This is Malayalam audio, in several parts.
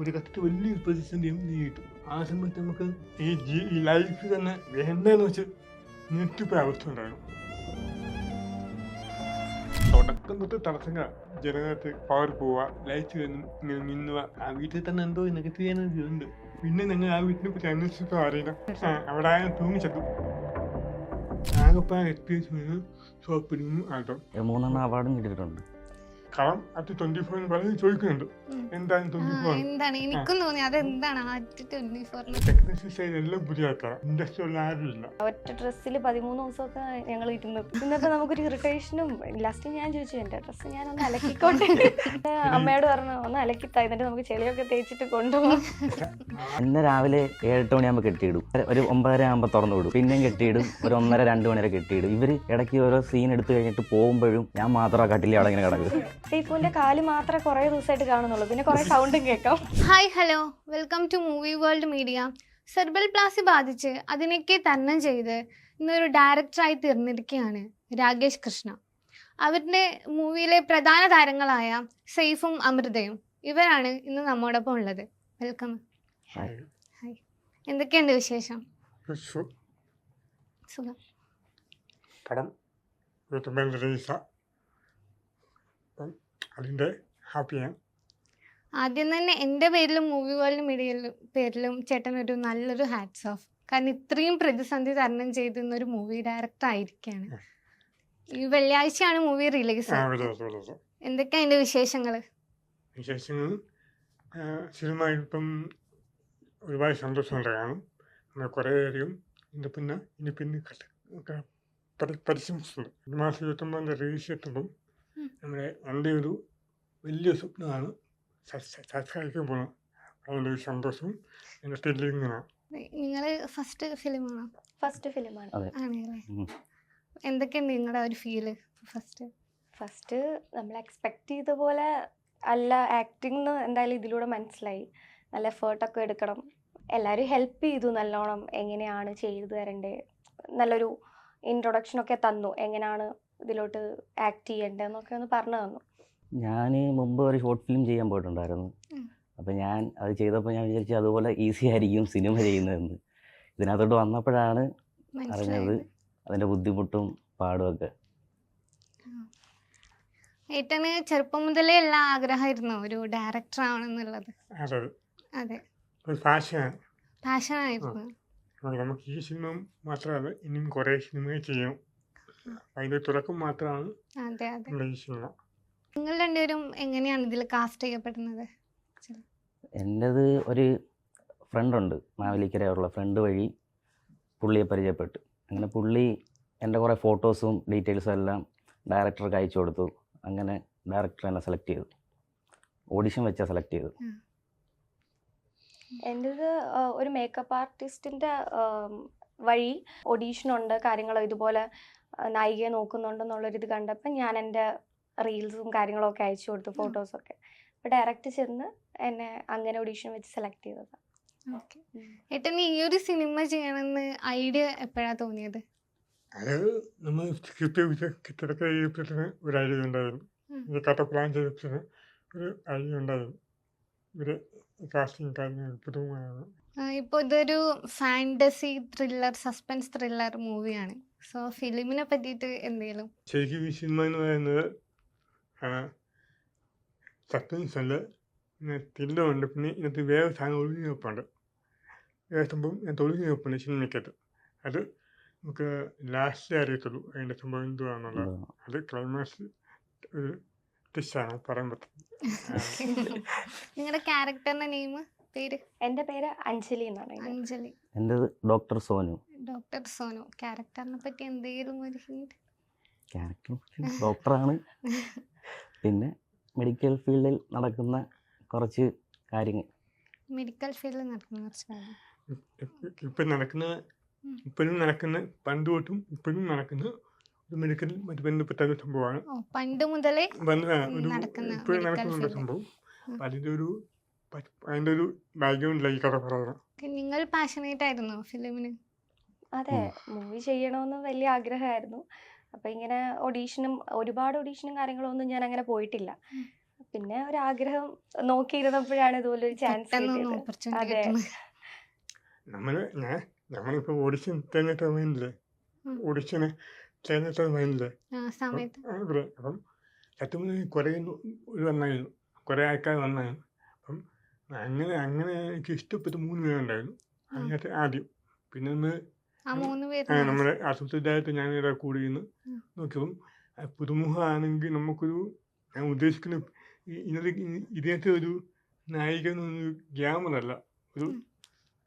ഒരു കത്തിട്ട് വലിയൊരു പ്രതിസന്ധിയും നേരിട്ടു ആ സമയത്ത് നമുക്ക് ഈ ജീ ഈ ലൈഫ് തന്നെ വേണ്ടെന്ന് വെച്ച് ഞെട്ടിപ്പോയ അവസ്ഥ ഉണ്ടായിരുന്നു തുടക്കം തൊട്ട് തടസ്സങ്ങൾ ജനങ്ങൾക്ക് പവർ പോവുക ലൈറ്റ് ഇങ്ങനെ മിന്നുക ആ വീട്ടിൽ തന്നെ എന്തോ നെഗറ്റീവ് എനർജി ഉണ്ട്. പിന്നെ നിങ്ങൾ ആ വീട്ടിനെ പറ്റി അന്വേഷിച്ചപ്പോൾ അറിയില്ല. അവിടെ തൂങ്ങിച്ചെത്തു ആകെപ്പായ എക്സ്പീരിയൻസ് ഷോപ്പിനും ആട്ടോ മൂന്നെണ്ണം അവാർഡും കിട്ടിയിട്ടുണ്ട്. കളം അത് ട്വന്റി ഫോറിന് പലരും ചോദിക്കുന്നുണ്ട്. എന്താണ് ട്വന്റി ഫോർ എന്താണ്? എനിക്കും തോന്നി. അതെന്താണ്? ആദ്യത്തെ ട്വന്റി ഫോറിൽ ടെക്നീഷ്യൻ സൈഡ് എല്ലാം പുതിയ ആൾക്കാരാണ് ഇൻഡസ്ട്രി ഉള്ള ആരുമില്ല ഒറ്റ ഡ്രസ്സിൽ പതിമൂന്ന് ദിവസമൊക്കെ ഞങ്ങൾ ഇരുന്നു. ഇന്നത്തെ നമുക്കൊരു ഇറിറ്റേഷനും ലാസ്റ്റ് ഞാൻ ചോദിച്ചു എന്റെ ഡ്രസ്സ് ഞാൻ ഒന്ന് അലക്കിക്കോട്ടെ അമ്മയോട് പറഞ്ഞു ഒന്ന് അലക്കിത്താ എന്നിട്ട് നമുക്ക് ചെളിയൊക്കെ തേച്ചിട്ട് കൊണ്ടുപോകും ഇന്ന് രാവിലെ ഏഴെട്ട് മണിയാകുമ്പോൾ കെട്ടിയിടും. ഒരു ഒമ്പതര ആകുമ്പോൾ തുറന്നു വിടും. പിന്നെയും കെട്ടിയിടും. ഒരു ഒന്നര രണ്ട് മണി വരെ കെട്ടിയിടും. ഇവർ ഇടയ്ക്ക് ഓരോ സീൻ എടുത്തു കഴിഞ്ഞിട്ട് പോകുമ്പോഴും ഞാൻ മാത്രം ആ കട്ടിൽ അവിടെ ഇങ്ങനെ കിടക്കും. ടീപ്പൂന്റെ കാൽ മാത്രമേ കുറെ ദിവസമായിട്ട് കാണുന്നുള്ളൂ. പിന്നെ കുറെ സൗണ്ടും കേൾക്കാം. Hi hello welcome to movie world media cerebral palsy ബാധിച്ച് അതിനൊക്കെ തരണം ചെയ്ത് ഇന്നൊരു ഡയറക്ടറായി തീർന്നിരിക്കുകയാണ് രാകേഷ് കൃഷ്ണ. അവരുടെ മൂവിയിലെ പ്രധാന താരങ്ങളായ സെയ്ഫും അമൃതയും ഇവരാണ് ഇന്ന് നമ്മോടൊപ്പം ഉള്ളത്. Welcome hi. ഹായ് എന്തൊക്കെയുണ്ട് വിശേഷം? സുഖം. പടം. അപ്പം അതിന്റെ ഹാപ്പിയാണ് ആദ്യം തന്നെ എന്റെ പേരിലും മൂവി വേൾഡ് ഇടയിൽ പേരിലും ചേട്ടൻ ഒരു നല്ലൊരു ഹാറ്റ്സ് ഓഫ് കാരണം ഇത്രയും പ്രതിസന്ധി തരണം ചെയ്തിരുന്ന ഒരു മൂവി ഡയറക്ടർ ആയിരിക്കാണ്. ഈ വെള്ളിയാഴ്ചയാണ് മൂവി റിലീസ് എന്തൊക്കെയാണ് അതിന്റെ വിശേഷങ്ങൾ വിശേഷങ്ങൾ സിനിമ ഇപ്പം ഒരുപാട് സന്തോഷമുണ്ടാണ് നമ്മൾ കുറേയധികം ഇതിന്റെ പിന്നെ ഇനി പിന്നെ പരിശ്രമിച്ചിട്ടുണ്ട്. ഒരു മാസം ഇരുപത്തൊമ്പതിന്റെ റിലീസ് എത്തുമ്പം. നമ്മുടെ എന്റെ ഒരു വലിയ സ്വപ്നമാണ്. സബ്സ്ക്രൈബ് പോകണം അതിന്റെ ഒരു സന്തോഷം. എന്റെ ടെല്ലിങ്ങാണ് നിങ്ങൾ ഫസ്റ്റ് ഫിലിമാണോ? ഫസ്റ്റ് ഫിലിമാണ്. ആണല്ലേ. എന്തൊക്കെയുണ്ട് നിങ്ങളുടെ ഒരു ഫീൽ ഫസ്റ്റ് ഫസ്റ്റ് നമ്മൾ എക്സ്പെക്ട് ചെയ്ത പോലെ അല്ല ആക്ടിങ് എന്ന് എന്തായാലും ഇതിലൂടെ മനസ്സിലായി. നല്ല എഫേർട്ടൊക്കെ എടുക്കണം. എല്ലാവരും ഹെൽപ്പ് ചെയ്തു നല്ലോണം. എങ്ങനെയാണ് ചെയ്തു തരണ്ടേ? നല്ലൊരു ഇൻട്രൊഡക്ഷൻ ഒക്കെ തന്നു. എങ്ങനെയാണ് ഇതിലോട്ട് ആക്ട് ചെയ്യേണ്ടതെന്നൊക്കെ ഒന്ന് പറഞ്ഞു തന്നു. ഞാൻ മുമ്പ് ഒരു ഷോർട്ട് ഫിലിം ചെയ്യാൻ പോയിട്ടുണ്ടായിരുന്നു. അപ്പം ഞാൻ അത് ചെയ്തപ്പോൾ ഞാൻ വിചാരിച്ചു അതുപോലെ ഈസി ആയിരിക്കും സിനിമ ചെയ്യുന്നതെന്ന്. ഇതിനകത്തോട്ട് വന്നപ്പോഴാണ് അറിഞ്ഞത് അതിന്റെ ബുദ്ധിമുട്ടും പാടുമൊക്കെ ഏട്ടന് ചെറുപ്പം മുതലേ ഉള്ള ആഗ്രഹമായിരുന്നു ഒരു ഡയറക്ടർ ആവണമെന്നുള്ളത്. അതെ. പാഷനായിരുന്നു നമുക്ക് ഈ സിനിമ മാത്രമല്ല ഇനിയും കുറേ സിനിമകൾ ചെയ്യണം അതിന്റെ തുടക്കം മാത്രമാണ് അതെ നിങ്ങൾ രണ്ടുപേരും എങ്ങനെയാണ് ഇതിൽ കാസ്റ്റ് ചെയ്യപ്പെടുന്നത്? എന്റെത് ഒരു ഫ്രണ്ടുണ്ട് മാവേലിക്കരയുള്ള ഫ്രണ്ട് വഴി പുള്ളിയെ പരിചയപ്പെട്ടു. അങ്ങനെ പുള്ളി എന്റെ കുറേ ഫോട്ടോസും ഡീറ്റെയിൽസും എല്ലാം ഡയറക്ടർക്ക് അയച്ചു കൊടുത്തു. അങ്ങനെ ഡയറക്ടർ എന്നെ സെലക്ട് ചെയ്തു. ഓഡിഷൻ വെച്ചാൽ സെലക്ട് ചെയ്തു എന്റെത് ഒരു മേക്കപ്പ് ആർട്ടിസ്റ്റിന്റെ വഴി ഓഡീഷൻ ഉണ്ട് കാര്യങ്ങൾ ഇതുപോലെ നായികയെ നോക്കുന്നുണ്ടെന്നുള്ളൊരിത് കണ്ടപ്പോൾ ഞാൻ എന്റെ റീൽസും കാര്യങ്ങളൊക്കെ അയച്ചു കൊടുത്തു ഫോട്ടോസൊക്കെ അപ്പോൾ ഡയറക്റ്റ് ചെന്ന് എന്നെ അങ്ങനെ ഓഡീഷൻ വെച്ച് സെലക്ട് ചെയ്തതാണ് ഓക്കെ. ഏട്ടന് ഈ ഒരു സിനിമ ചെയ്യണമെന്ന് ഐഡിയ എപ്പോഴാണ് തോന്നിയത്? അത് നമ്മൾ സ്ക്രിപ്റ്റ് വെച്ച് കെട്ടിടക്ക എഴുതിയപ്പോഴത്തേന് ഒരു ഐഡിയ ഉണ്ടായിരുന്നു. കഥ പ്ലാൻ ചെയ്തപ്പോഴത്തേന് ഒരു ഐഡിയ ഉണ്ടായിരുന്നു. ഇവർ കാസ്റ്റിംഗ് കാര്യങ്ങൾ പുതുമാണ് ഇപ്പോൾ ഇതൊരു ഫാന്റസി ത്രില്ലർ സസ്പെൻസ് ത്രില്ലർ മൂവിയാണ്. സോ ഫിലിമിനെ പറ്റിയിട്ട് എന്തെങ്കിലും ശരിക്കും ഈ സിനിമ എന്ന് പറയുന്നത് സസ്പെൻസ് അല്ല പിന്നെ തില്ലുണ്ട് പിന്നെ ഇതിനകത്ത് വേറെ സാധനം ഒളിഞ്ഞു വെപ്പുണ്ട് വേറെ സംഭവം ഞാൻ ഒളിഞ്ഞു വെപ്പുണ്ട് സിനിമയ്ക്കകത്ത്. അത് നമുക്ക് ലാസ്റ്റ് അറിയത്തുള്ളൂ അതിന്റെ സംഭവം എന്തുവാണെന്നുള്ളത് അത് ക്ലൈമാക്സ് ഒരു ടിസ്റ്റാണ് പറയാൻ പറ്റും നിങ്ങളുടെ ക്യാരക്ടറിന്റെ നെയിം പേര്? എന്റെ പേര് അഞ്ജലി എന്നാണ് അഞ്ജലി. എന്റെ ഡോക്ടർ സോനു. ഡോക്ടർ സോനു. ക്യാരക്ടറിനെ പറ്റി എന്തെങ്കിലും ഒരു ഹിന്റ് ക്യാരക്ടർ ഡോക്ടറാണ്. പിന്നെ മെഡിക്കൽ ഫീൽഡിൽ നടക്കുന്ന കുറച്ച് കാര്യങ്ങൾ. മെഡിക്കൽ ഫീൽഡിൽ നടക്കുന്ന കുറച്ച് കാര്യങ്ങൾ. ഇപ്പം നടക്കുന്ന ഇപ്പോഴും നടക്കുന്ന പണ്ട് തൊട്ടും ഇപ്പോഴും നടക്കുന്ന ഒരു മെഡിക്കൽ മറ്റു ബന്ധപ്പെട്ട ഒരു സംഭവമാണ് പണ്ട് മുതലേ ഇപ്പോഴും ഒരു നടക്കുന്ന സംഭവം. അതിന്റെ ഒരു അതിന്റെ ഒരു ഈ കഥ പറയണം നിങ്ങൾ പാഷനേറ്റ് ആയിരുന്നോ ഫിലിമിന്? അതെ മൂവി ചെയ്യണമെന്ന് വലിയ ആഗ്രഹമായിരുന്നു. അപ്പം ഇങ്ങനെ ഓഡീഷനും ഒരുപാട് ഓഡീഷനും കാര്യങ്ങളൊന്നും ഞാൻ അങ്ങനെ പോയിട്ടില്ല. പിന്നെ ഒരു ആഗ്രഹം നോക്കിയിരുന്നപ്പോഴാണ് ഇതുപോലെ ഒരു ചാൻസ് അതെ. നമ്മൾ ഞാൻ നമ്മളിപ്പോ ഓഡിഷൻ തിരഞ്ഞെടുത്ത മൈൻഡില്ലേ. ഓഡിഷന് തിരഞ്ഞെടുത്ത മൈൻഡില്ലേ അപ്പം സത്യം കുറേ ഇത് വന്നായിരുന്നു. കുറെ ആൾക്കാർ വന്നായിരുന്നു അങ്ങനെ അങ്ങനെ എനിക്ക് ഇഷ്ടപ്പെട്ട മൂന്ന് പേരുണ്ടായിരുന്നു. അതിനകത്ത് ആദ്യം. പിന്നെ നമ്മൾ നമ്മുടെ അസുഖത്തിലായിട്ട് ഞാൻ ഇവിടെ കൂടി നിന്ന്. നോക്കിയപ്പം പുതുമുഖമാണെങ്കിൽ നമുക്കൊരു ഞാൻ ഉദ്ദേശിക്കുന്ന ഇന്നത്തെ ഇതിനകത്ത് ഒരു നായിക എന്നൊരു ഗ്യാമറല്ല. ഒരു.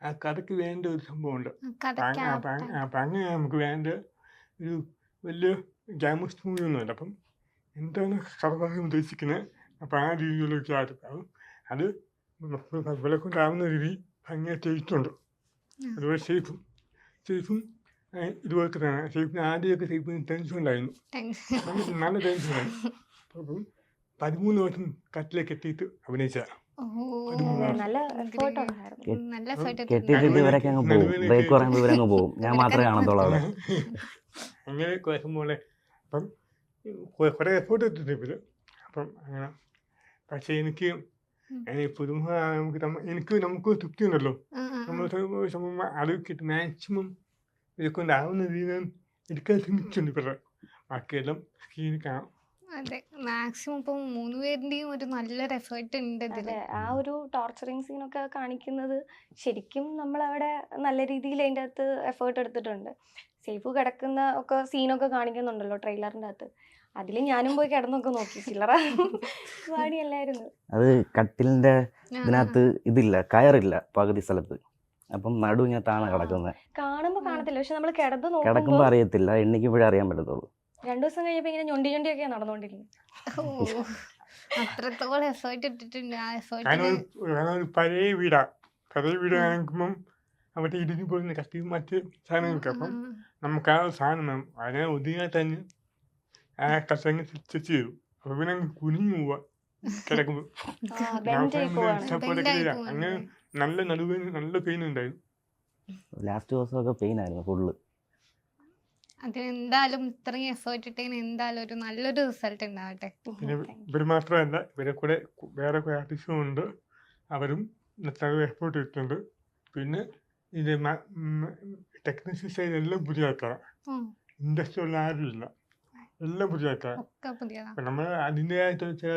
ആ കഥയ്ക്ക് വേണ്ട ഒരു സംഭവമുണ്ട്. ഉണ്ട് അപ്പം അങ്ങ- അപ്പം അങ്ങ- അപ്പം അങ്ങനെ നമുക്ക് വേണ്ട ഒരു വലിയ ഗ്യാമസ് മൂവി ഒന്നുമല്ല അപ്പം എന്താണ് കഥ പറയാൻ ഉദ്ദേശിക്കുന്നത്? അപ്പം ആ രീതിയിലുള്ള ക്യാരക്ടർ അത് വില രീതി അങ്ങനെ ചെയ്തിട്ടുണ്ട്. അതുപോലെ സേഫും സേഫും ഇതുപോലെ തന്നെ സേഫിന് ആദ്യമൊക്കെ സേഫിന് ടെൻഷൻ ഉണ്ടായിരുന്നു. നല്ല നല്ല ടെൻഷൻ ഉണ്ടായിരുന്നു അപ്പം പതിമൂന്ന് വർഷം കട്ടിലേക്ക് എത്തിയിട്ട് അഭിനയിച്ച ഓ നല്ല എഫേർട്ട് Great. നല്ല എഫേർട്ട് കെട്ടിയിട്ടിട്ട് ഇവരൊക്കെ അങ്ങ് പോകും. ബ്രേക്ക് പറയുമ്പോൾ ഇവരങ്ങ് പോകും. ഞാൻ മാത്രമേ കാണത്തുള്ളൂ അവിടെ. അങ്ങനെ കുഴപ്പം പോലെ അപ്പം കുറേ എഫേർട്ട് ഇട്ടിട്ട് ഇവർ. അപ്പം അങ്ങനെ പക്ഷേ എനിക്ക് പുതുമ നമുക്ക് എനിക്ക് നമുക്ക് തൃപ്തി ഉണ്ടല്ലോ. നമ്മൾ സംഭവം അത് കിട്ടും മാക്സിമം ഇതൊക്കെ കൊണ്ടാവുന്ന രീതിയിൽ എടുക്കാൻ ശ്രമിച്ചിട്ടുണ്ട് ഇവരുടെ ബാക്കിയെല്ലാം സ്ക്രീനിൽ കാണാം അതെ മാക്സിമം ഇപ്പം മൂന്ന് പേരുടെയും ഒരു നല്ലൊരു എഫേർട്ട് ഉണ്ട് ഇതിൽ. അതെ ആ ഒരു ടോർച്ചറിങ് സീനൊക്കെ കാണിക്കുന്നത് ശരിക്കും നമ്മൾ അവിടെ നല്ല രീതിയിൽ അതിന്റെ അകത്ത് എഫേർട്ട് എടുത്തിട്ടുണ്ട്. സേഫ് കിടക്കുന്ന ഒക്കെ സീനൊക്കെ കാണിക്കുന്നുണ്ടല്ലോ ട്രെയിലറിന്റെ അകത്ത്. അതിൽ ഞാനും പോയി കിടന്നൊക്കെ നോക്കി. ചില്ലറ പാടിയല്ലായിരുന്നു അത് കട്ടിലിന്റെ ഇതിനകത്ത് ഇതില്ല കയറില്ല പകുതി സ്ഥലത്ത്. അപ്പം നടു ഞാൻ താണ കിടക്കുന്നത് കാണുമ്പോ കാണത്തില്ല. പക്ഷെ നമ്മൾ കിടന്ന് കിടക്കുമ്പോ അറിയത്തില്ല. എണ്ണിക്കുമ്പോഴേ അറിയാൻ പറ്റത്തുള്ളൂ. രണ്ടു ദിവസം കഴിഞ്ഞപ്പോ ഇങ്ങനെ ഞൊണ്ടി ഞൊണ്ടി ഒക്കെ ഓ. അത്രത്തോളം എഫേർട്ട് ഇട്ടിട്ടുണ്ട്. ആ കാരണം എഫേർട്ടിന് ഒരു കാരണം ഒരു പഴയ വീടാ. പഴയ വീട് കാണിക്കുമ്പം അവിടെ ഇടിഞ്ഞു പോകുന്ന കത്തി മറ്റ് സാധനങ്ങൾക്ക് അപ്പം നമുക്ക് ആ സാധനം അതിനെ ഒതുങ്ങാൻ തന്നെ ആ കസങ്ങ് സ്റ്റിച്ച് ചെയ്തു അപ്പൊ പിന്നെ അങ്ങ് കുനിഞ്ഞു പോവാ. കിടക്കുമ്പോ. അങ്ങനെ നല്ല നടുവേന് നല്ല പെയിൻ ഉണ്ടായിരുന്നു. ലാസ്റ്റ് ദിവസമൊക്കെ പെയിൻ ആയിരുന്നു ഫുള്ള്. അതിനെന്തായാലും ഇത്രയും എഫേർട്ട് ഇട്ടതിന് എന്തായാലും ഒരു നല്ലൊരു റിസൾട്ട് ഉണ്ടാവട്ടെ. പിന്നെ ഇവർ മാത്രമല്ല ഇവരെ കൂടെ വേറെ കുറെ ആർട്ടിസ്റ്റും ഉണ്ട്. അവരും നല്ലൊരു എഫേർട്ട് ഇട്ടിട്ടുണ്ട്. പിന്നെ ഇത് ടെക്നീഷ്യൻ സൈഡ് എല്ലാം പുതിയ ആൾക്കാരാണ്. ഇൻഡസ്ട്രി ഉള്ള ആരുമില്ല. എല്ലാം പുതിയ ഒക്കെ പുതിയതാ. നമ്മൾ അതിന്റെതായിട്ട് ചില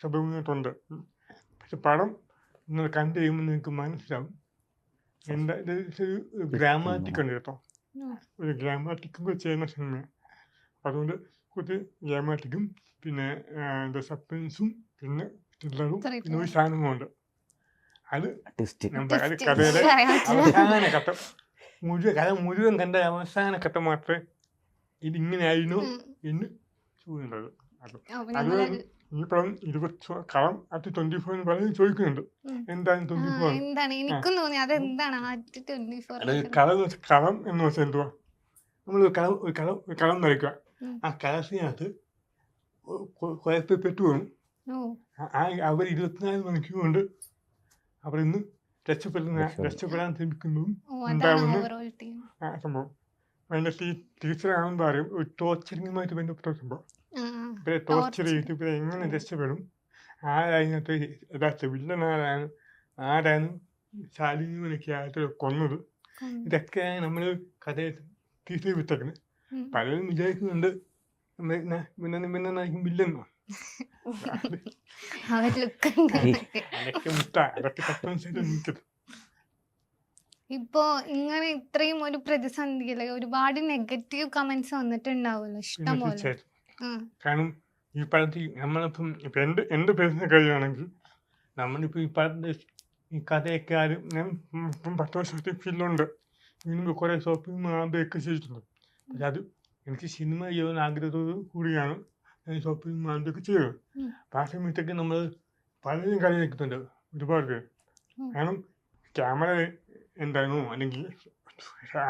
ശബ്ദങ്ങളുണ്ട്. പക്ഷെ പടം നിങ്ങൾ കണ്ടു കഴിയുമ്പോൾ നിങ്ങൾക്ക് മനസ്സിലാവും. എന്താ ഇത് ഒരു ഗ്രാമാറ്റിക് ഉണ്ട് കേട്ടോ. ഒരു ഗ്രാമാറ്റിക്കും കൂടെ ചെയ്യുന്ന സിനിമയാണ് അതുകൊണ്ട് കുറച്ച് ഗ്രാമാറ്റിക്കും പിന്നെ എന്താ സസ്പെൻസും പിന്നെ ത്രില്ലറും പിന്നെ ഒരു സാധനങ്ങളുണ്ട്. അത് അത് കഥയുടെ. അവസാന ഘട്ടം. മുഴുവൻ കഥ മുഴുവൻ കണ്ട അവസാന ഘട്ടം മാത്രമേ ഇതിങ്ങനെ ആയിരുന്നു ഉം. എന്ന് ചോദിക്കുന്നത്. അത് ഈ പടം ഇരുപത്തി കളം അത് ട്വന്റി ഫോർ എന്ന് പറയുന്നത് ചോദിക്കുന്നുണ്ട്. എന്താണ് ട്വന്റി ഫോർ എന്താണ്? എനിക്കും തോന്നി. അത് എന്താണ് ആറ്റ് ട്വന്റി ഫോർ അത് കളം എന്ന് വെച്ചാൽ കളം എന്ന് വെച്ചാൽ എന്തുവാ? നമ്മൾ ഒരു കളം ഒരു കളം ഒരു കളം വരയ്ക്കുക. ആ കളത്തിനകത്ത് കുഴപ്പപ്പെട്ടു പോകും ഓ. ആ അവർ ഇരുപത്തിനാല് മണിക്കൂർ കൊണ്ട് അവർ ഇന്ന് രക്ഷപ്പെടുന്ന രക്ഷപ്പെടും. രക്ഷപ്പെടാൻ ശ്രമിക്കുന്നതും ഉണ്ടാകുന്ന സംഭവം. അതിന്റെ ടീ ടീച്ചറാണെന്ന് പറയും. ഒരു ടോർച്ചറിങ്ങുമായിട്ട് ബന്ധപ്പെട്ട ഒരു സംഭവം ഇവരെ ടോർച്ചർ. ചെയ്തിട്ട് ഇവരെ എങ്ങനെ. രക്ഷപ്പെടും? ആരാതിനകത്ത് യഥാർത്ഥ വില്ലൻ ആരാണ് ശാലിനിമനൊക്കെ ആയിട്ട് കൊന്നത്? ഇതൊക്കെയാണ് നമ്മൾ കഥയെ ടീച്ചർ വിട്ടേക്കുന്നത് പലരും വിചാരിക്കുന്നുണ്ട് പിന്നെ പിന്നെ നായിക്കും അവർ ലുക്ക് അതൊക്കെ വിട്ട. അതൊക്കെ സസ്പെൻസായിട്ട് ഇപ്പോ ഇങ്ങനെ ഇത്രയും ഒരു പ്രതിസന്ധി ഒരുപാട് നെഗറ്റീവ് കമന്റ്സ് വന്നിട്ടുണ്ടാവുമല്ലോ ഇഷ്ടംപോലെ കാരണം ഈ പടത്തിൽ നമ്മളിപ്പം ഇപ്പം എന്റെ എന്റെ പേഴ്സണൽ കഴിയുകയാണെങ്കിൽ നമ്മളിപ്പോൾ ഈ പടത്തിൽ ഈ കഥയൊക്കെ ആരും ഞാൻ ഇപ്പം പത്ത് വർഷത്തെ ഫീൽഡുണ്ട് ഇതിന് കുറേ ഷോപ്പിംഗ് ചെയ്തിട്ടുണ്ട്. പക്ഷെ അത് എനിക്ക് സിനിമ ചെയ്യാൻ ആഗ്രഹത്തോട് കൂടിയാണ് ഞാൻ ഷോപ്പിംഗ് ചെയ്തത്. ആ സമയത്തൊക്കെ നമ്മൾ പലരും കളിയാക്കുന്നുണ്ട് ഒരുപാട് പേര്. കാരണം ക്യാമറ എന്താണോ അല്ലെങ്കിൽ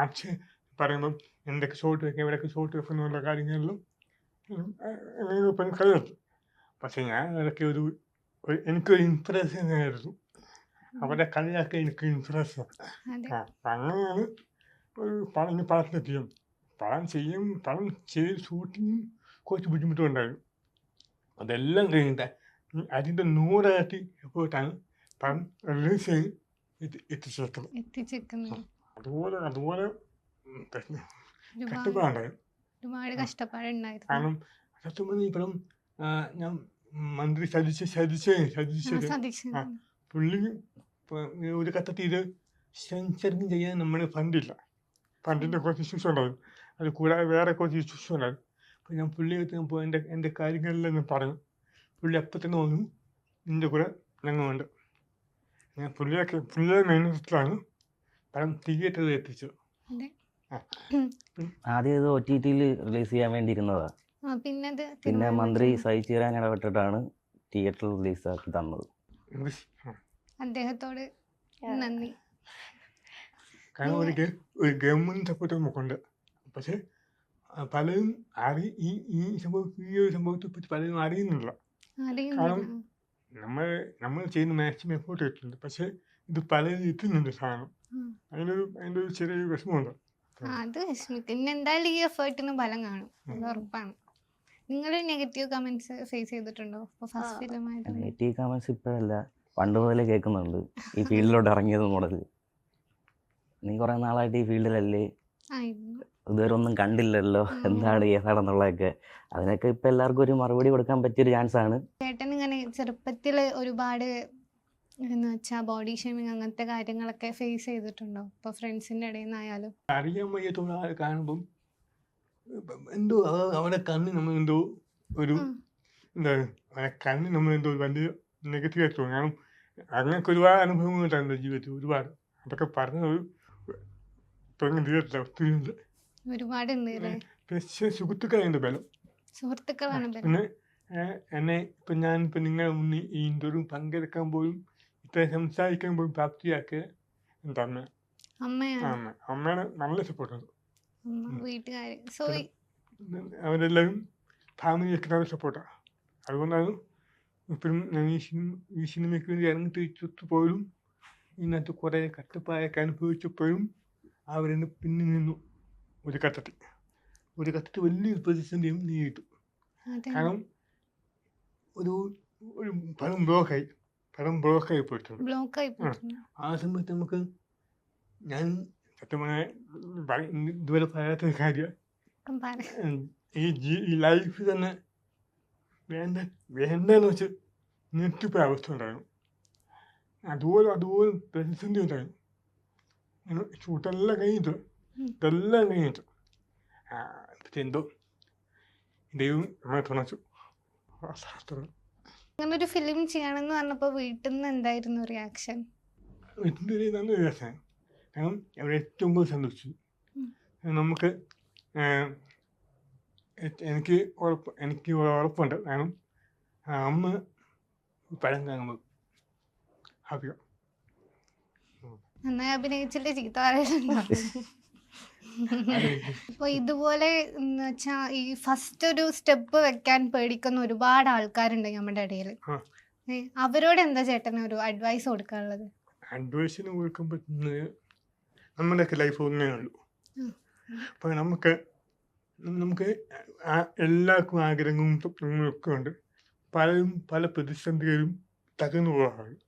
ആക്ഷൻ പറയുമ്പം എന്തൊക്കെ ഷോട്ട് വെക്കാം എവിടെയൊക്കെ ഷോട്ട് വെക്കുന്ന എന്നുള്ള കാര്യങ്ങളിലും ഇപ്പം കളിയാക്കി. പക്ഷെ ഞാൻ അതൊക്കെ ഒരു എനിക്കൊരു ഇൻസ്പിറേഷൻ ആയിരുന്നു അവരുടെ കളിയൊക്കെ എനിക്ക് ഇൻസ്പിറേഷൻ അപ്പം അങ്ങനെയാണ് ഒരു പടം ഇനി പടത്തിലെത്തിയും പടം ചെയ്യും പടം ചെയ്ത് ഷൂട്ടിങ് കുറച്ച് ബുദ്ധിമുട്ടുണ്ടായിരുന്നു അതെല്ലാം കഴിഞ്ഞിട്ട് അതിന്റെ നൂറായിട്ട് എപ്പോഴാണ് പടം റിലീസ് ചെയ്ത് എത്തിച്ചേക്കുന്നത് അതുപോലെ അതുപോലെ പ്രശ്നം ഒരുപാട് കഷ്ടപ്പാടുണ്ടായി കഷ്ടപ്പാടുണ്ടായിരുന്നു കാരണം സത്യം പറഞ്ഞാൽ ഇപ്പം ഞാൻ മന്ത്രി സതിച്ച് ആ, സതിച്ചത് പുള്ളി ഒരു കത്തത്തിൽ ഇത് സെൻസറിങ് ചെയ്യാൻ നമ്മൾ ഫണ്ടില്ല ഫണ്ടിന്റെ കുറച്ച് ഇഷ്യൂസ് ഉണ്ടായിരുന്നു അത് കൂടാതെ വേറെ കുറച്ച് ഇഷ്യൂസ് ഉണ്ടായിരുന്നു അപ്പോൾ ഞാൻ പുള്ളിയെ പോയി എന്റെ എന്റെ കാര്യങ്ങളിലെന്ന് പറഞ്ഞു പുള്ളി അപ്പം തന്നെ വന്നു. നിന്റെ കൂടെ ഞങ്ങളുണ്ട്. ഞാൻ പുള്ളിയൊക്കെ പുള്ളിയെ മെയിനത്തിലാണ് പടം തിയേറ്ററിൽ ആ. ആദ്യം ഇത് ഒ ടി ടിയിൽ റിലീസ് ചെയ്യാൻ വേണ്ടി ഇരുന്നതാ ആ പിന്നെ അത് പിന്നെ മന്ത്രി സഹിച്ചു തരാൻ ഇടപെട്ടിട്ടാണ് തിയേറ്ററിൽ റിലീസ് ആക്കി തന്നത്. അദ്ദേഹത്തോട് നന്ദി. കാരണം ഒരു ഒരു ഗവൺമെന്റ് സപ്പോർട്ട് നമുക്കുണ്ട്. പക്ഷേ പലരും അറി ഈ ഈ സംഭവം ഈ ഒരു സംഭവത്തെ പറ്റി പലരും അറിയുന്നില്ല. അറിയുന്നില്ല. കാരണം നമ്മൾ നമ്മൾ ചെയ്യുന്ന മാക്സിമം എഫോർട്ട് ഇട്ടിട്ടുണ്ട് പക്ഷേ ഇത് പലരും എത്തുന്നുണ്ട് സാധനം. അതിനൊരു അതിന്റെ ഒരു ചെറിയ വിഷമമുണ്ട്. ആ, അത് വിഷമിക്കും എന്തായാലും ഈ എഫേർട്ടിന് ഫലം കാണും. അത്. ഉറപ്പാണ്. നിങ്ങൾ നെഗറ്റീവ് കമന്റ്സ് ഫേസ് ചെയ്തിട്ടുണ്ടോ? ഇപ്പോൾ ഫസ്റ്റ് ഫിലിമായിട്ട്? ഫിലിം ആയിട്ട് നെഗറ്റീവ് കമന്റ്സ് ഇപ്പോഴല്ല. പണ്ട് മുതലേ കേൾക്കുന്നുണ്ട്. ഈ ഫീൽഡിലോട്ട് ഇറങ്ങിയത് മുതൽ നീ കുറേ നാളായിട്ട് ഈ ഫീൽഡിലല്ലേ? ഇതുവരെ ഒന്നും കണ്ടില്ലല്ലോ. എന്താണ് ഏതാണെന്നുള്ളതൊക്കെ അതിനൊക്കെ ഇപ്പം എല്ലാവർക്കും ഒരു മറുപടി കൊടുക്കാൻ പറ്റിയൊരു ചാൻസ് ആണ്. ചേട്ടൻ ചെറുപ്പത്തിൽ ഒരുപാട് എന്ന് വെച്ചാൽ ബോഡി ഷേമിങ് അങ്ങനത്തെ കാര്യങ്ങളൊക്കെ ഫേസ് ചെയ്തിട്ടുണ്ടോ? ഇപ്പോൾ ഫ്രണ്ട്സിന്റെ ഇടയിൽ നിന്നായാലും അറിയാൻ വയ്യാത്തുള്ള ആൾ കാണുമ്പം ഇപ്പം എന്തോ അവരുടെ കണ്ണ് നമ്മൾ എന്തോ ഒരു എന്താ കണ്ണ് നമ്മൾ എന്തോ വലിയ നെഗറ്റീവായിട്ട് തോന്നും. കാരണം അങ്ങനൊക്കെ ഒരുപാട് അനുഭവങ്ങളുണ്ടായിരുന്നു എന്റെ ജീവിതത്തിൽ ഒരുപാട്. അതൊക്കെ പറഞ്ഞ ഒരു തുടങ്ങി തീരത്തില്ല ഒത്തിരി ഒരുപാട് ഉണ്ട് അല്ലേ പക്ഷേ സുഹൃത്തുക്കളുണ്ട് ബലം സുഹൃത്തുക്കളാണ് പിന്നെ എന്നെ ഇപ്പം ഞാൻ ഇപ്പം നിങ്ങളുടെ മുന്നിൽ ഈ ഇന്റർവ്യൂ പങ്കെടുക്കാൻ പോലും ഇത്ര സംസാരിക്കാൻ പോലും പ്രാപ്തിയാക്കിയ എന്താ അമ്മ അമ്മയാണ് അമ്മ അമ്മയുടെ നല്ല സപ്പോർട്ടുണ്ട് അവരെല്ലാവരും ഫാമിലിയൊക്കെ നല്ല സപ്പോർട്ടാ അതുകൊണ്ടാണ് ഇപ്പോഴും ഞാൻ ഈ സിനിമ ഈ സിനിമയ്ക്ക് വേണ്ടി ഇറങ്ങി തിരിച്ചു പോലും ഇതിനകത്ത് കുറേ കട്ടപ്പായൊക്കെ അനുഭവിച്ചപ്പോഴും അവരെന്നെ പിന്നിൽ നിന്നു ഒരു ഘട്ടത്തിൽ ഒരു ഘട്ടത്തിൽ വലിയൊരു പ്രതിസന്ധിയും നേരിട്ടു. കാരണം ഒരു ഒരു പടം ബ്ലോക്കായി പടം ബ്ലോക്കായി പോയിട്ടുണ്ട്. ബ്ലോക്ക് ആയി പോയിട്ടുണ്ട്. ആ സമയത്ത് നമുക്ക് ഞാൻ സത്യമായ ഇതുവരെ പറയാത്ത കാര്യം. ഈ ഈ ലൈഫ് തന്നെ വേണ്ട വേണ്ടെന്ന് വെച്ച് ഞെട്ടിപ്പോയ അവസ്ഥ ഉണ്ടായിരുന്നു. അതുപോലെ അതുപോലെ പ്രതിസന്ധി ഉണ്ടായിരുന്നു. അങ്ങനെ ഷൂട്ടെല്ലാം കഴിഞ്ഞിട്ട്. ഇതെല്ലാം കഴിഞ്ഞിട്ട് പക്ഷെ എന്തോ ദൈവം നമ്മളെ തുണച്ചു. അങ്ങനെ ഒരു ഫിലിം ചെയ്യണമെന്ന് പറഞ്ഞപ്പോൾ വീട്ടിൽ നിന്ന് എന്തായിരുന്നു റിയാക്ഷൻ നല്ല രസം കാരണം അവർ ഏറ്റവും കൂടുതൽ സന്തോഷിച്ചു. നമുക്ക് എനിക്ക് ഉറപ്പ് എനിക്ക് ഉറപ്പുണ്ട്. കാരണം അമ്മ പഴം കാണുമ്പോൾ ഹാപ്പിയാണ് നന്നായി അഭിനയിച്ചിട്ട് ചീത്ത പറയലുണ്ടോ അപ്പോൾ ഇതുപോലെ എന്ന് വെച്ചാൽ ഈ ഫസ്റ്റ് ഒരു സ്റ്റെപ്പ് വെക്കാൻ പേടിക്കുന്ന ഒരുപാട് ആൾക്കാരുണ്ട് നമ്മുടെ ഇടയിൽ അവരോട് എന്താ ചേട്ടൻ ഒരു അഡ്വൈസ് കൊടുക്കാനുള്ളത്? അഡ്വൈസിന് കൊടുക്കാൻ പറ്റുന്നത് നമ്മുടെയൊക്കെ ലൈഫ് ഒന്നേ ഉള്ളൂ. അപ്പൊ നമുക്ക് നമുക്ക് എല്ലാവർക്കും ആഗ്രഹങ്ങളും സ്വപ്നങ്ങളും ഒക്കെ ഉണ്ട്. പലരും പല പ്രതിസന്ധികളും തകർന്നു പോകാറുണ്ട്.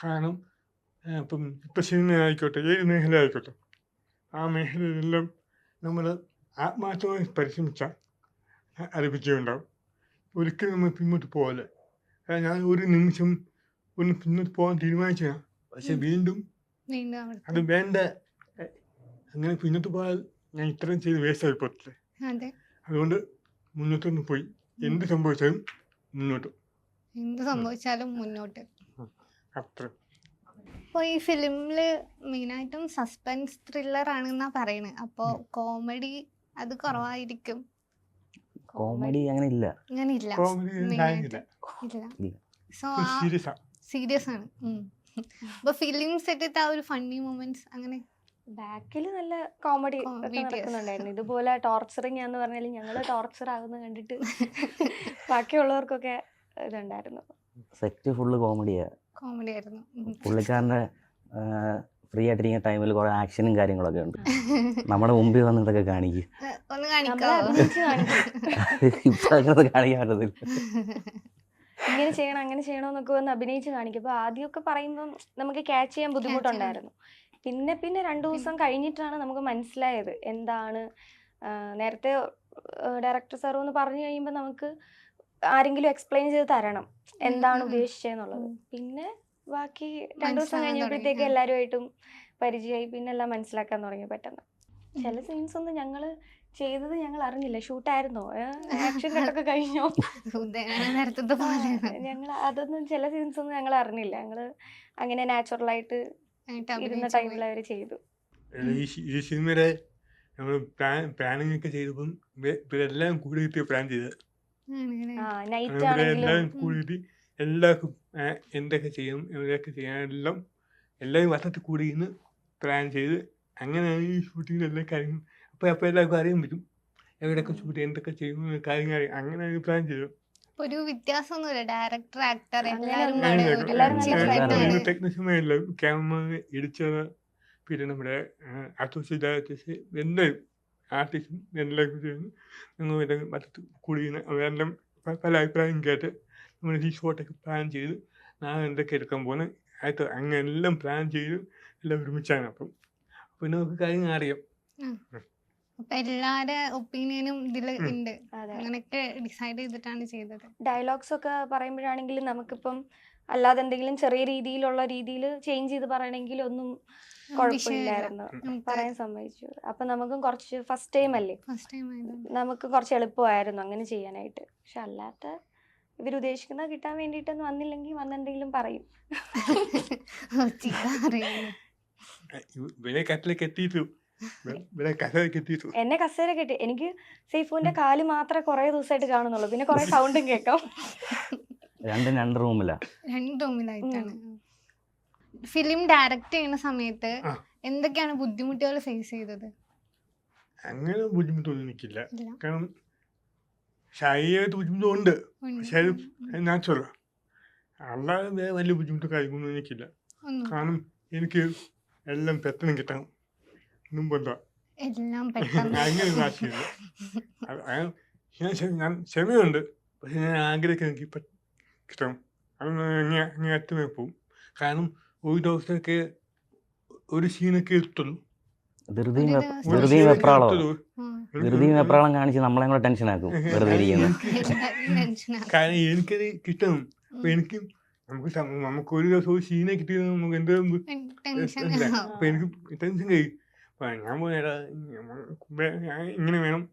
കാരണം ഇപ്പം ഇപ്പം സിനിമ ആയിക്കോട്ടെ ഏത് മേഖല ആയിക്കോട്ടെ ആ മേഖലയിലെല്ലാം നമ്മൾ ആത്മാർത്ഥമായി പരിശ്രമിച്ചാൽ അത് ഒരിക്കലും നമ്മൾ പിന്നോട്ട് പോകല്ലേ ഞാൻ ഒരു നിമിഷം ഒന്ന് പിന്നോട്ട് പോകാൻ തീരുമാനിച്ചാൽ പക്ഷെ. വീണ്ടും അത് വേണ്ട. അങ്ങനെ പിന്നോട്ട് പോയാൽ ഞാൻ ഇത്രയും ചെയ്ത് വേസ്റ്റായി പോകത്തില്ലേ അതെ. അതുകൊണ്ട് മുന്നോട്ടൊന്ന് പോയി. എന്ത് സംഭവിച്ചാലും മുന്നോട്ട്. എന്ത് സംഭവിച്ചാലും മുന്നോട്ട്. അത്ര. അപ്പോൾ ഈ ഫിലിമിൽ മെയിനായിട്ടും സസ്പെൻസ് ത്രില്ലർ ആണെന്നാ പറയുന്നത് അപ്പോൾ കോമഡി അത് കുറവായിരിക്കും. കോമഡി അങ്ങനെ ഇല്ല. അങ്ങനെ ഇല്ല കോമഡി ഇല്ല. ഇല്ല. സോ സീരിയസ് ആണ്. അപ്പൊ ഫിലിം സെറ്റിൽ ആ ഒരു ഫണ്ണി മൊമെന്റ്സ് അങ്ങനെ? ബാക്കിൽ നല്ല കോമഡി. നടക്കുന്നുണ്ടായിരുന്നു. ഇതുപോലെ ടോർച്ചറിങ് എന്ന് പറഞ്ഞാൽ ഞങ്ങൾ ടോർച്ചർ ആകുന്ന കണ്ടിട്ട് ബാക്കിയുള്ളവർക്കൊക്കെ ഇതുണ്ടായിരുന്നു. സെറ്റ് ഫുള്ള് കോമഡിയാ കോമഡി ആയിരുന്നു. ഉം. ഫ്രീ ആയിട്ടിരിക്കുന്ന ടൈമിൽ കുറെ ആക്ഷനും കാര്യങ്ങളൊക്കെ ഉണ്ട്. നമ്മുടെ മുമ്പിൽ വന്ന് ഇതൊക്കെ കാണിക്കും. ഒന്ന് ഇപ്പം അങ്ങനെ കാണിക്കാൻ പറ്റത്തില്ല. ഇങ്ങനെ ചെയ്യണം അങ്ങനെ ചെയ്യണം എന്നൊക്കെ വന്ന് അഭിനയിച്ച് കാണിക്കും. അപ്പൊ ആദ്യമൊക്കെ പറയുമ്പോൾ നമുക്ക് ക്യാച്ച് ചെയ്യാൻ ബുദ്ധിമുട്ടുണ്ടായിരുന്നു. പിന്നെ പിന്നെ രണ്ടു ദിവസം കഴിഞ്ഞിട്ടാണ് നമുക്ക് മനസ്സിലായത് എന്താണ് നേരത്തെ ഡയറക്ടർ സാർ എന്ന് പറഞ്ഞു കഴിയുമ്പോൾ നമുക്ക് ആരെങ്കിലും എക്സ്പ്ലെയിൻ ചെയ്ത് തരണം. എന്താണ് ഉദ്ദേശിച്ചത് എന്നുള്ളത്. ഉദ്ദേശിച്ചതെന്നുള്ളത് പിന്നെ ബാക്കി രണ്ടു ദിവസം കഴിഞ്ഞപ്പോഴത്തേക്ക് എല്ലാരുമായിട്ടും എല്ലാവരുമായിട്ടും പരിചയമായി. പിന്നെ എല്ലാം മനസ്സിലാക്കാൻ തുടങ്ങി പെട്ടെന്ന്. ചില സീൻസ് ഒന്നും ഞങ്ങൾ ചെയ്തത് ഞങ്ങൾ അറിഞ്ഞില്ല. ഷൂട്ടായിരുന്നോ ആക്ഷൻ കട്ടൊക്കെ കഴിഞ്ഞോ? ഞങ്ങൾ അതൊന്നും ചില സീൻസ് ഒന്നും ഞങ്ങൾ അറിഞ്ഞില്ല. ഞങ്ങൾ അങ്ങനെ നാച്ചുറൽ ആയിട്ട് ഇരുന്ന ടൈമിൽ അവർ ചെയ്തു. ഈ ഈ സിനിമയുടെ നമ്മൾ പ്ലാൻ പ്ലാനിങ് ഒക്കെ ചെയ്തപ്പം ഇവ- ഇവരെല്ലാം കൂടിയിട്ട് പ്ലാൻ ചെയ്തത്. ആ നൈറ്റ് ആണെങ്കിലും കൂടിയിട്ട് എല്ലാവർക്കും എന്തൊക്കെ ചെയ്യും എവിടെയൊക്കെ ചെയ്യാനെല്ലാം എല്ലാവരും വട്ടത്തിൽ കൂടി ഇന്ന് പ്ലാൻ ചെയ്ത് അങ്ങനെയാണ് ഈ ഷൂട്ടിങ്ങിന്റെ എല്ലാ കാര്യങ്ങളും അപ്പോൾ അപ്പോൾ എല്ലാവർക്കും അറിയാൻ പറ്റും എവിടെയൊക്കെ ഷൂട്ട് എന്തൊക്കെ ചെയ്യും കാര്യങ്ങൾ അറിയാം അങ്ങനെയാണ് പ്ലാൻ ചെയ്തത് ഒരു വ്യത്യാസമൊന്നുമില്ല ഡയറക്ടർ ആക്ടർ എല്ലാവരും ടെക്നീഷ്യന്മാർ എല്ലാവരും നല്ല team friend ആയിട്ടാണ്. ആണ്. ടെക്നീഷ്യന്മാരെല്ലാം ക്യാമറ ഇടിച്ചത് പിന്നെ നമ്മുടെ അസോസിയേറ്റ് ആർട്ടിസ്റ്റ് എല്ലാവരും ആർട്ടിസ്റ്റും എല്ലാവരും ഞങ്ങൾ കൂടി അവരെല്ലാം പല അഭിപ്രായം കേട്ട് നമ്മൾ ഈ ഷോട്ടൊക്കെ പ്ലാൻ ചെയ്ത് ഞാൻ എന്തൊക്കെ എടുക്കാൻ പോകുന്നത് ആയിട്ട് അങ്ങനെ എല്ലാം പ്ലാൻ ചെയ്ത് എല്ലാം ഒരുമിച്ചാണ് അപ്പം. പിന്നെ നമുക്ക് കാര്യങ്ങൾ അറിയാം. അപ്പൊ ഒപ്പീനിയനും ഇതിൽ ഉം. ഉണ്ട് അങ്ങനെയൊക്കെ ഡിസൈഡ് ചെയ്തിട്ടാണ് ചെയ്തത്. ഡയലോഗ്സ് ഒക്കെ പറയുമ്പോഴാണെങ്കിൽ നമുക്കിപ്പം അല്ലാതെ എന്തെങ്കിലും ചെറിയ രീതിയിലുള്ള രീതിയിൽ ചേഞ്ച് ചെയ്ത് പറയണമെങ്കിൽ ഒന്നും കുഴപ്പമില്ലായിരുന്നു. പറയാൻ സമ്മതിച്ചു. അപ്പൊ നമുക്കും കുറച്ച് ഫസ്റ്റ് ടൈം അല്ലേ? ഫസ്റ്റ് ടൈം ആയതുകൊണ്ട്. നമുക്ക് കുറച്ച് എളുപ്പമായിരുന്നു അങ്ങനെ ചെയ്യാനായിട്ട്. പക്ഷെ അല്ലാത്ത ഇവരുദ്ദേശിക്കുന്നത് കിട്ടാൻ വേണ്ടിയിട്ടൊന്നും വന്നില്ലെങ്കിൽ വന്നെന്തെങ്കിലും പറയും. കട്ടിലേക്ക് എത്തിയിട്ടു എന്നെ കസേര കെട്ടി. എനിക്ക് സെയ്ഫുവിന്റെ കാൽ മാത്രമേ കുറെ ദിവസമായിട്ട് കാണുന്നുള്ളൂ. പിന്നെ കുറെ സൗണ്ടും കേക്കാം രണ്ടും രണ്ട് റൂമിലാ. രണ്ട് റൂമിലായിട്ടാണ്. ഫിലിം ഡയറക്റ്റ് ചെയ്യുന്ന സമയത്ത് എന്തൊക്കെയാണ് ബുദ്ധിമുട്ടുകൾ ഫേസ് ചെയ്തത്? അങ്ങനെ ബുദ്ധിമുട്ടൊന്നും എനിക്കില്ല. കാരണം ശാരീരികമായിട്ട് ബുദ്ധിമുട്ടുണ്ട്. പക്ഷേ അത് നാച്ചുറൽ അല്ലാതെ വലിയ ബുദ്ധിമുട്ട് കഴിക്കുന്നു എനിക്കില്ല. കാരണം എനിക്ക് എല്ലാം പെട്ടെന്ന് കിട്ടണം. മുമ്പെന്താ എല്ലാം അങ്ങനെ വാശിയില്ല ഞാൻ ഞാൻ ക്ഷമ- ഞാൻ ക്ഷമയുണ്ട്. പക്ഷെ ഞാൻ ആഗ്രഹിക്കുന്ന എനിക്ക് കിട്ടണം. അത് ഞാൻ അറ്റമേ പോവും. കാരണം ഒരു ദിവസത്തേക്ക് ഒരു സീനൊക്കെ എത്തുള്ളൂ. ധൃതിയും ധൃതിയും വെപ്രാളോ. ധൃതിയും വെപ്രാളം കാണിച്ച് നമ്മളെ കൂടെ ടെൻഷനാക്കും വെറുതെ ഇരിക്കുന്നു. കാരണം എനിക്കത് കിട്ടണം. എനിക്ക് നമുക്ക് നമുക്ക് ഒരു ദിവസം സീനെ കിട്ടിയത് നമുക്ക് ഇല്ല. അപ്പൊ എനിക്ക് ടെൻഷൻ കഴിയും അപ്പൊ ഞാൻ പോയാ ഇങ്ങനെ വേണം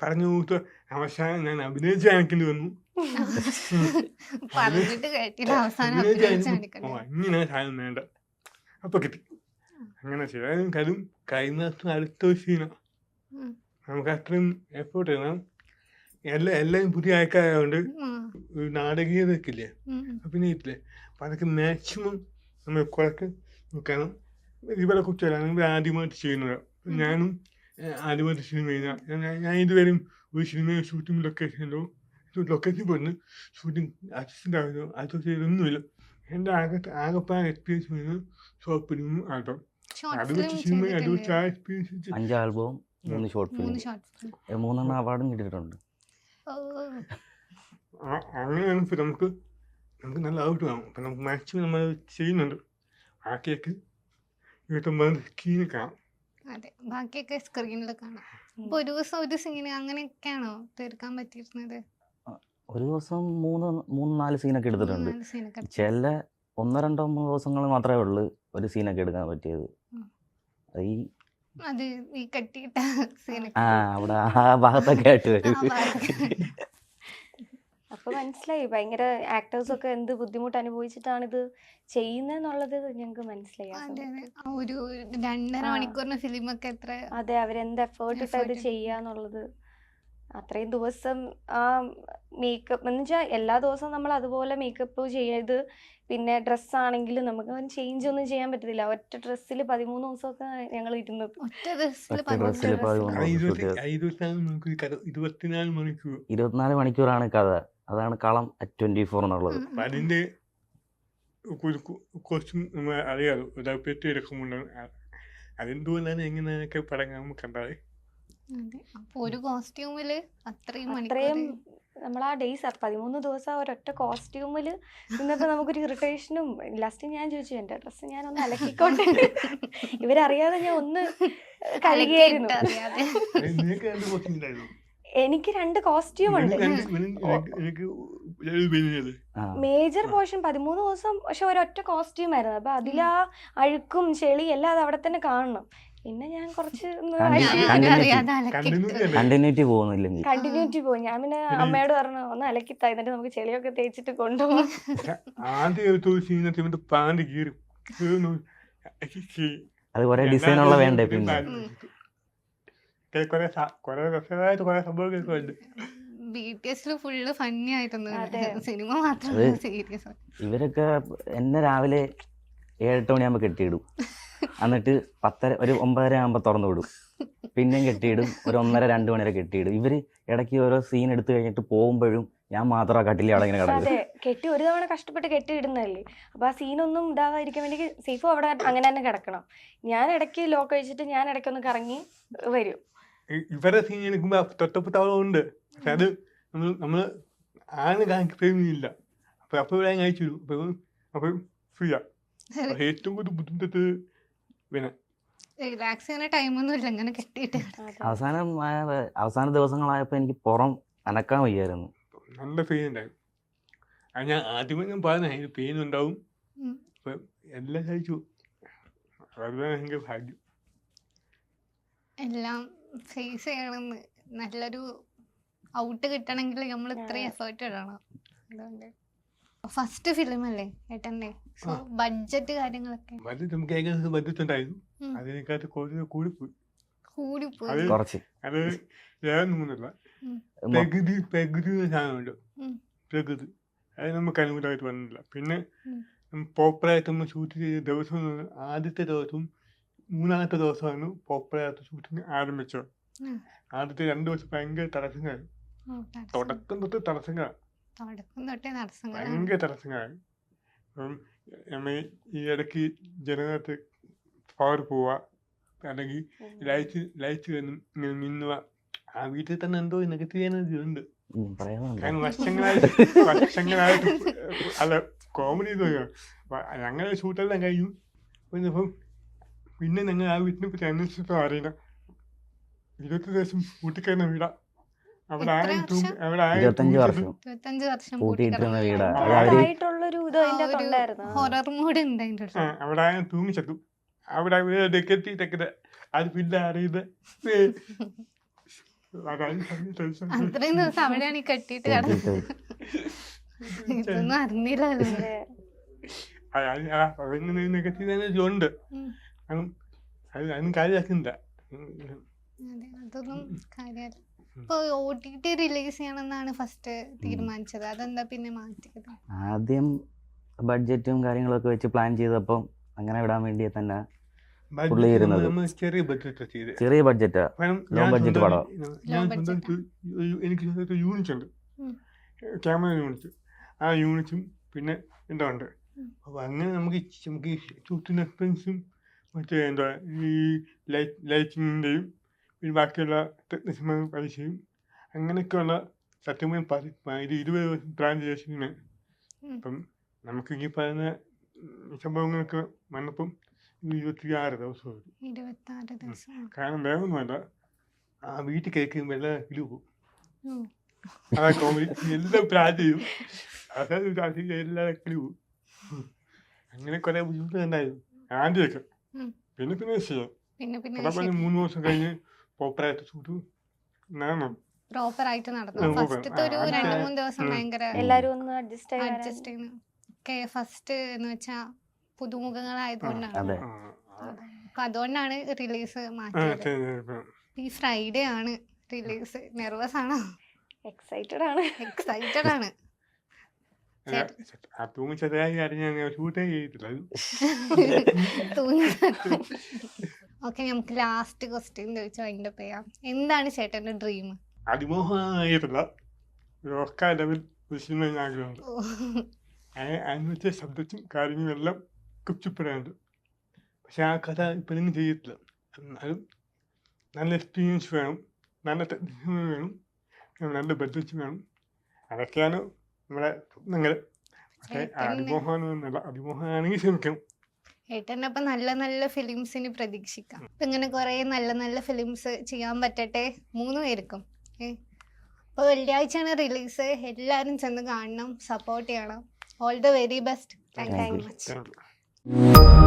പറഞ്ഞു അവസാനം ഞാൻ അഭിനയിച്ച് കാണിക്കേണ്ടി വന്നു. ഇങ്ങനെ സാധനം വേണ്ട. അപ്പൊ കിട്ടി. അങ്ങനെ ചെയ്താലും കരും കഴിഞ്ഞ ദിവസം അടുത്ത സീന. നമുക്ക് അത്രയും എഫേർട്ട് ചെയ്യണം. എല്ലാം എല്ലാവരും പുതിയ ആൾക്കാരായതുകൊണ്ട് നാടകീയതയൊക്കെ ഇല്ലേ. അഭിനയിത്തില്ലേ അപ്പം അതൊക്കെ മാക്സിമം നമ്മൾ കുറക്ക് നിൽക്കണം ഇവരെ കുറിച്ചല്ല ഇവർ ആദ്യമായിട്ട് ചെയ്യുന്നത്. ഞാനും ആദ്യമായിട്ട് സിനിമ ചെയ്യുന്ന ഞാൻ- ഇതുവരെയും ഒരു സിനിമ ഷൂട്ടിംഗ് ലൊക്കേഷനിലോ ലൊക്കേഷൻ പോയിരുന്നു ഷൂട്ടിംഗ് അസിസ്റ്റന്റ് ആയിരുന്നു. അസിസ്റ്റന്റ് ഒന്നുമില്ല എന്റെ ആകെ ആകെപ്പാ എക്സ്പീരിയൻസ് വരുന്നത് ഷോർട്ട് ആട്ടോ ഷോർട്ട് ഫിലിം ആ അഞ്ച് ആൽബവും മൂന്ന് ഷോർട്ട് ഫിലിം മൂന്ന് ഷോർട്ട് ഫിലിം മൂന്നെണ്ണം അവാർഡും കിട്ടിയിട്ടുണ്ട്. ഓ. ആ- അങ്ങനെയാണ് ഇപ്പം നമുക്ക് നമുക്ക് നല്ല ഔട്ട് വേണം. അപ്പം നമുക്ക് മാക്സിമം നമ്മൾ ചെയ്യുന്നുണ്ട്. ബാക്കിയൊക്കെ ഇരുപത്തൊമ്പത് സ്കീന് കാണാം. അതെ ബാക്കിയൊക്കെ സ്ക്രീനിൽ കാണാം. അപ്പൊ ഒരു ദിവസം ഒരു സീന് അങ്ങനെയൊക്കെയാണോ തീർക്കാൻ പറ്റിയിരുന്നത്? ഒരു ദിവസം മൂന്ന് മൂന്ന് നാല് സീനൊക്കെ എടുത്തിട്ടുണ്ട്. മൂന്നാൽ സീനൊക്കെ ചില ഒന്നോ രണ്ടോ മൂന്നോ ദിവസങ്ങൾ മാത്രമേ ഉള്ളൂ. ഒരു സീനൊക്കെ എടുക്കാൻ പറ്റിയത്. ഈ അത് ഈ കെട്ടിയിട്ട സീനൊക്കെ. ആ അവിടെ ആ ഭാഗത്തൊക്കെ ആയിട്ട് വരും. അപ്പൊ മനസ്സിലായി. ഭയങ്കര ആക്ടേഴ്സ് ഒക്കെ എന്ത് ബുദ്ധിമുട്ട് അനുഭവിച്ചിട്ടാണ് ഇത് ചെയ്യുന്നതെന്നുള്ളത് ഞങ്ങൾക്ക് മനസ്സിലായി ആ അതെ സമയത്ത്. അതെ ആ ഒരു രണ്ടര ആ. മണിക്കൂറിന് ഫിലിമൊക്കെ എത്ര അതെ അവരെന്ത് എഫേർട്ട് ഇട്ട് Effort ഇത് ഇട്ട്. ചെയ്യാന്നുള്ളത്. അത്രയും ദിവസം ആ മേക്കപ്പ് എന്ന് വെച്ചാൽ എല്ലാ ദിവസവും നമ്മൾ അതുപോലെ മേക്കപ്പ് ചെയ്ത് പിന്നെ ഡ്രസ്സ് ആണെങ്കിലും നമുക്ക് ചേഞ്ച് ഒന്നും ചെയ്യാൻ പറ്റത്തില്ല. ഒറ്റ ഡ്രസ്സിൽ പതിമൂന്ന് ദിവസമൊക്കെ ഞങ്ങൾ ഇരുന്നത്. ഒറ്റ ഡ്രസ്സിൽ. ഇരുപത്തിനാല് മണിക്കൂറാണ് കഥ. അതാണ് കളം ട്വന്റി ഫോർ എന്നുള്ളത്. അതിന്റെ കുറച്ചും അറിയാലോ അതെന്തുകൊണ്ടാണ് എങ്ങനെയൊക്കെ പടങ്ങാൻ അപ്പൊ ഒരു കോസ്റ്റ്യൂമിൽ അത്രയും അത്രയും നമ്മൾ ആ ഡേയ്സ് പതിമൂന്ന് ദിവസം ആ ഒരൊറ്റ കോസ്റ്റ്യൂമിൽ നിന്നപ്പോൾ നമുക്കൊരു ഇറിറ്റേഷനും ലാസ്റ്റ് ഞാൻ ചോദിച്ചു എന്റെ ഡ്രസ്സ് ഞാൻ ഒന്ന് അലക്കിക്കൊണ്ട് ഇവരറിയാതെ ഞാൻ ഒന്ന് കഴുകിയായിരുന്നു. എനിക്ക് രണ്ട് കോസ്റ്റ്യൂം ഉണ്ട്. മേജർ പോർഷൻ പതിമൂന്ന് ദിവസം പക്ഷെ ഒരൊറ്റ കോസ്റ്റ്യൂം ആയിരുന്നു. അപ്പൊ അതിലാ അഴുക്കും ചെളി എല്ലാം അത് അവിടെ തന്നെ കാണണം. പിന്നെ ഞാൻ കുറച്ച് കണ്ടി- കണ്ടിന്യൂറ്റി. പോകുന്നില്ലെങ്കിൽ. കണ്ടിന്യൂറ്റി പോകും ഞാൻ പിന്നെ അമ്മയോട് പറഞ്ഞു ഒന്ന് അലക്കിത്താ എന്നിട്ട് നമുക്ക് ചെളിയൊക്കെ തേച്ചിട്ട് കൊണ്ടുപോകും ആദ്യം എടുത്ത ഇവന്റെ പാന്റ് കീറും അത് കുറെ ഡിസൈൻ ഉള്ള വേണ്ടേ പിന്നെ? ഇവരൊക്കെ എന്നെ രാവിലെ ഏഴെട്ട് മണിയാകുമ്പോ കെട്ടിയിടും. എന്നിട്ട് പത്തര ഒരു ഒമ്പതര ആകുമ്പോൾ തുറന്നു വിടും. പിന്നെയും കെട്ടിയിടും. ഒരു ഒന്നര രണ്ട് മണി വരെ കെട്ടിയിടും. ഇവർ ഇടയ്ക്ക് ഓരോ സീൻ എടുത്തു കഴിഞ്ഞിട്ട് പോകുമ്പോഴും ഞാൻ മാത്രം ആ കട്ടിലെ അവിടെ ഇങ്ങനെ അതെ കെട്ടി ഒരു തവണ കഷ്ടപ്പെട്ട് കെട്ടി ഇടുന്നതല്ലേ? അപ്പൊ ആ സീനൊന്നും ഇതാവാതിരിക്കാൻ വേണ്ടി സേഫ് അവിടെ അങ്ങനെ തന്നെ കിടക്കണം. ഞാൻ ഇടയ്ക്ക് ലോക്ക് കഴിച്ചിട്ട് ഞാൻ ഇടയ്ക്കൊന്ന് കറങ്ങി വരും. ഇവരെ സീൻ എടുക്കുമ്പോ പക്ഷെ അത് നമ്മൾ നമ്മൾ ആണ് കാണിക്കുന്നില്ല അപ്പൊ അപ്പൊ ഇവിടെ അയച്ചു അപ്പൊ അപ്പൊ ഫ്രീയാ ഏറ്റവും കൂടുതൽ ബുദ്ധിമുട്ട് പിന്നെ റിലാക്സ് ചെയ്യുന്ന ടൈമൊന്നും ഇല്ല ഇങ്ങനെ കെട്ടിയിട്ട് അവസാനം അവസാന ദിവസങ്ങളായപ്പോൾ എനിക്ക് പുറം അനക്കാൻ വയ്യായിരുന്നു. നല്ല പെയിൻ ഉണ്ടായിരുന്നു അത് ഞാൻ ആദ്യമേ ഞാൻ പറഞ്ഞ അതിന് പെയിൻ ഉണ്ടാവും. അപ്പൊ എല്ലാം കഴിച്ചു ഭയങ്കര ഭാഗ്യം. എല്ലാം ഫേസ് ചെയ്യണമെന്ന് നല്ലൊരു ഔട്ട് കിട്ടണമെങ്കിൽ നമ്മൾ ഇത്രയും എഫേർട്ട് ഇടണം. അതുകൊണ്ട് ഫസ്റ്റ് ഫിലിം അല്ലേ ഏട്ടന്റെ സോ ബഡ്ജറ്റ് കാര്യങ്ങളൊക്കെ. ബഡ്ജറ്റ് നമുക്ക് ഏകദേശം ബഡ്ജറ്റ് ഉണ്ടായിരുന്നു. അതിനേക്കാട്ട് കൂടുതൽ കൂടിപ്പോയി. കൂടിപ്പോയി. അത് കുറച്ച്. അത് വേറെ ഒന്നുമില്ല ഉം. മൊ- പ്രകൃതി പ്രകൃതി സാധനമുണ്ട്. പ്രകൃതി. അത് നമുക്ക് അനുകൂലമായിട്ട് വന്നില്ല പിന്നെ. പോപ്പറായിട്ട് നമ്മൾ ഷൂട്ട് ചെയ്ത ദിവസം ആദ്യത്തെ ദിവസം മൂന്നാമത്തെ ദിവസമാണ് പോപ്പറായിട്ട് ഷൂട്ടിങ് ആരംഭിച്ചത്. ആദ്യത്തെ രണ്ട് ദിവസം ഭയങ്കര തടസ്സങ്ങളായി. ഓ, തടസ്സം. തുടക്കം തൊട്ട് തടസ്സങ്ങളാണ് തുടക്കം തൊട്ടേ തടസ്സങ്ങളാണ്. ഭയങ്കര തടസ്സങ്ങളായി അപ്പം നമ്മ ഈ ഇടയ്ക്ക് ജനങ്ങൾക്ക് പവർ പോവുക അല്ലെങ്കിൽ ലൈറ്റ് ലൈറ്റ് ഇങ്ങനെ മിന്നുക ആ വീട്ടിൽ തന്നെ എന്തോ നെഗറ്റീവ് എനർജി ഉണ്ട്. കാരണം വർഷങ്ങളായിട്ട് വർഷങ്ങളായിട്ട് അല്ല കോമഡി ഞങ്ങൾ ഷൂട്ടെല്ലാം കഴിഞ്ഞു. പിന്നെ ഇപ്പം പിന്നെ ഞങ്ങൾ ആ വീട്ടിനെ പറ്റി അന്വേഷിച്ചപ്പോൾ അറിയില്ല. ഇരുപത്തി ദിവസം കൂട്ടിക്കഴിഞ്ഞ വീടാ. ഇരുപത്തഞ്ച് വർഷം. കൂട്ടിയിട്ടിരുന്ന വീടാ. ആ, അത് അവർ ആയിട്ടുള്ളൊരു ഇത് അതിന്റെ ഉണ്ടായിരുന്നു ഹൊറർ മൂഡ് ഉണ്ട് അതിന്റെ അവിടെ അവിടെ ഡെക്കറ്റി തെക്കത് അത് പിന്നെ അറിയുന്നത് ടെൻഷൻ അത്രയും ദിവസം അവിടെയാണ് ഈ കെട്ടിട്ട് കിടന്നത്. കെട്ടിയിട്ട്. ഇതൊന്നും അറിഞ്ഞില്ലല്ലോ. അതെ. നെഗറ്റീവ് എനർജി ഉണ്ട്? ഉം. കാരണം അത് അതിന് കാര്യമാക്കുന്നില്ല. അതെ അതൊന്നും കാര്യമല്ല. ഇപ്പൊ ഒ ടി ടി റിലീസ് ചെയ്യണമെന്നാണ് ഫസ്റ്റ് തീരുമാനിച്ചത്. അതെന്താ പിന്നെ മാറ്റിയത്? ആദ്യം ബഡ്ജറ്റും കാര്യങ്ങളൊക്കെ വെച്ച് പ്ലാൻ ചെയ്തപ്പോൾ അങ്ങനെ വിടാൻ വേണ്ടി തന്നെ പുള്ളി ഇരുന്നത്. ചെറിയ ബഡ്ജറ്റ് ചെറിയ ബഡ്ജറ്റാ കാരണം ബഡ്ജറ്റ് ഞാൻ പടം. ഞാൻ ഒരു- എനിക്ക് സ്വന്തം യൂണിറ്റ് ഉണ്ട്. ക്യാമറ യൂണിറ്റ് ആ യൂണിറ്റും പിന്നെ എന്താ ഉണ്ട്. അപ്പോൾ അങ്ങനെ നമുക്ക് നമുക്ക് ഷൂട്ടിംഗ് എക്സ്പെൻസും മറ്റേ എന്താ ഈ ലൈറ്റ് ലൈറ്റിങ്ങിന്റെയും പിന്നെ ബാക്കിയുള്ള ടെക്നീഷ്യന്മാർ പൈസയും അങ്ങനെയൊക്കെയുള്ള സത്യമായി പതി ഇത് ഇരുപത് ദിവസം പ്ലാൻ ചെയ്ത സിനിമ അപ്പം നമുക്ക് ഈ പറയുന്ന സംഭവങ്ങളൊക്കെ വന്നപ്പം ഇരുപത്തി ആറ് ദിവസം കാരണം വേഗമൊന്നുമല്ല ആ വീട്ടിൽ കേൾക്കുമ്പോൾ എല്ലാം കിലു പോകും. ഉം. അതാ കോമഡി എല്ലാം പ്ലാൻ ചെയ്യും. അതായത് പ്ലാൻ എല്ലാം പോകും. അങ്ങനെ കുറെ ബുദ്ധിമുട്ടുണ്ടായിരുന്നു ആദ്യമൊക്കെ. പിന്നെ പിന്നെ ചെയ്യാം പിന്നെ പിന്നെ മൂന്ന് ദിവസം കഴിഞ്ഞ് പോപ്പറായിട്ട് ആയിട്ട് നടന്നു പ്രോപ്പർ ആയിട്ട് നടന്നു. ഫസ്റ്റത്തെ ഒരു രണ്ട് മൂന്ന് ദിവസം ഭയങ്കര എല്ലാരും ഒന്ന് അഡ്ജസ്റ്റ് അഡ്ജസ്റ്റ് ചെയ്യുന്നു ഫസ്റ്റ് എന്ന് വെച്ചാ പുതുമുഖങ്ങളായതുകൊണ്ടാണ്. അപ്പൊ അതുകൊണ്ടാണ് റിലീസ് മാറ്റിയത്. ഈ ഫ്രൈഡേ ആണ് റിലീസ് നെർവസ് ആണോ? എക്സൈറ്റഡ് ആണ്. എക്സൈറ്റഡ് ആണ്. ആ തൂങ്ങി ചെറിയ കാര്യം ഞാൻ ഷൂട്ടേ ചെയ്തിട്ടില്ല. ഓക്കെ നമുക്ക് ലാസ്റ്റ് ക്വസ്റ്റ്യൻ ചോദിച്ചു അതിന്റെ ചെയ്യാം. എന്താണ് ചേട്ടന്റെ ഡ്രീം അതിമോഹമായിട്ടുള്ള ഓസ്കാർ ലെവൽ ആഗ്രഹമുണ്ട്. അതിനകത്തെ ശബ്ദത്തും കാര്യങ്ങളെല്ലാം കുപ്പിപ്പെടാനുണ്ട് പക്ഷെ ആ കഥ ഇപ്പോഴും ചെയ്യത്തില്ല. എന്നാലും നല്ല എക്സ്പീരിയൻസ് വേണം നല്ല ടെക്നിക്കുകൾ വേണം നല്ല ബഡ്ജറ്റ് വേണം. അതൊക്കെയാണ് നമ്മുടെ സ്വപ്നങ്ങൾ പക്ഷേ അതിമോഹമാണെന്നല്ല അതിമോഹമാണെങ്കിൽ ശ്രമിക്കണം ഏട്ടന്റെ അപ്പൊ നല്ല നല്ല ഫിലിംസിന് പ്രതീക്ഷിക്കാം. അപ്പൊ ഇങ്ങനെ കൊറേ നല്ല നല്ല ഫിലിംസ് ചെയ്യാൻ പറ്റട്ടെ മൂന്ന് പേർക്കും. ഏ? അപ്പോൾ വെള്ളിയാഴ്ചയാണ് റിലീസ്. എല്ലാവരും ചെന്ന് കാണണം സപ്പോർട്ട് ചെയ്യണം. All the very best thank you. Much